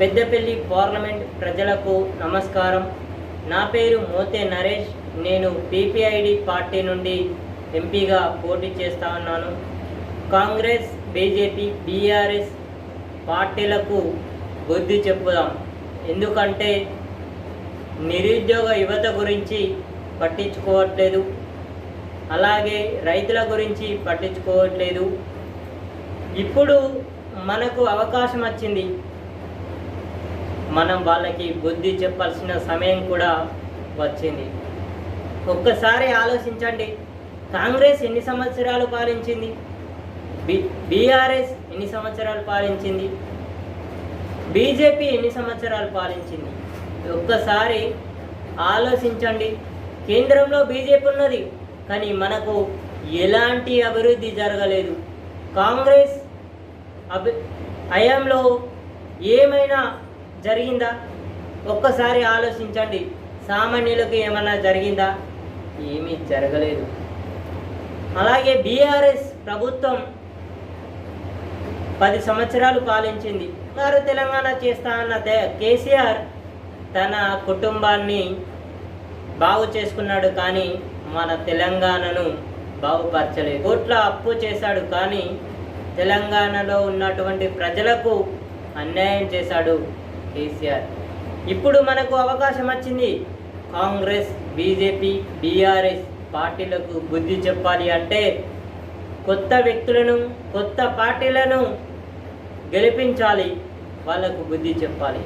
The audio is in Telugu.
పెద్దపల్లి పార్లమెంట్ ప్రజలకు నమస్కారం. నా పేరు మోతే నరేష్. నేను పీపీఐడి పార్టీ నుండి ఎంపీగా పోటీ చేస్తా ఉన్నాను. కాంగ్రెస్ బీజేపీ బీఆర్ఎస్ పార్టీలకు బుద్ధి చెప్పుదాం. ఎందుకంటే నిరుద్యోగ యువత గురించి పట్టించుకోవట్లేదు. అలాగే రైతుల గురించి పట్టించుకోవట్లేదు. ఇప్పుడు మనకు అవకాశం వచ్చింది. మనం వాళ్ళకి బుద్ధి చెప్పాల్సిన సమయం కూడా వచ్చింది. ఒక్కసారి ఆలోచించండి. కాంగ్రెస్ ఎన్ని సంవత్సరాలు పాలించింది? బి బీఆర్ఎస్ ఎన్ని సంవత్సరాలు పాలించింది? బీజేపీ ఎన్ని సంవత్సరాలు పాలించింది? ఒక్కసారి ఆలోచించండి. కేంద్రంలో బీజేపీ ఉన్నది కానీ మనకు ఎలాంటి అభివృద్ధి జరగలేదు. కాంగ్రెస్ అభి హయాంలో ఏమైనా జరిగిందా? ఒక్కసారి ఆలోచించండి. సామాన్యులకు ఏమైనా జరిగిందా? ఏమీ జరగలేదు. అలాగే బీఆర్ఎస్ ప్రభుత్వం పది సంవత్సరాలు పాలించింది. వారు తెలంగాణ చేస్తా అన్న కేసీఆర్ తన కుటుంబాన్ని బాగు చేసుకున్నాడు కానీ మన తెలంగాణను బాగుపరచలేదు. కోట్ల అప్పు చేశాడు కానీ తెలంగాణలో ఉన్నటువంటి ప్రజలకు అన్యాయం చేశాడు. కేసీఆర్. ఇప్పుడు మనకు అవకాశం వచ్చింది కాంగ్రెస్ బీజేపీ బీఆర్ఎస్ పార్టీలకు బుద్ధి చెప్పాలి అంటే కొత్త వ్యక్తులను కొత్త పార్టీలను గెలిపించాలి వాళ్ళకు బుద్ధి చెప్పాలి.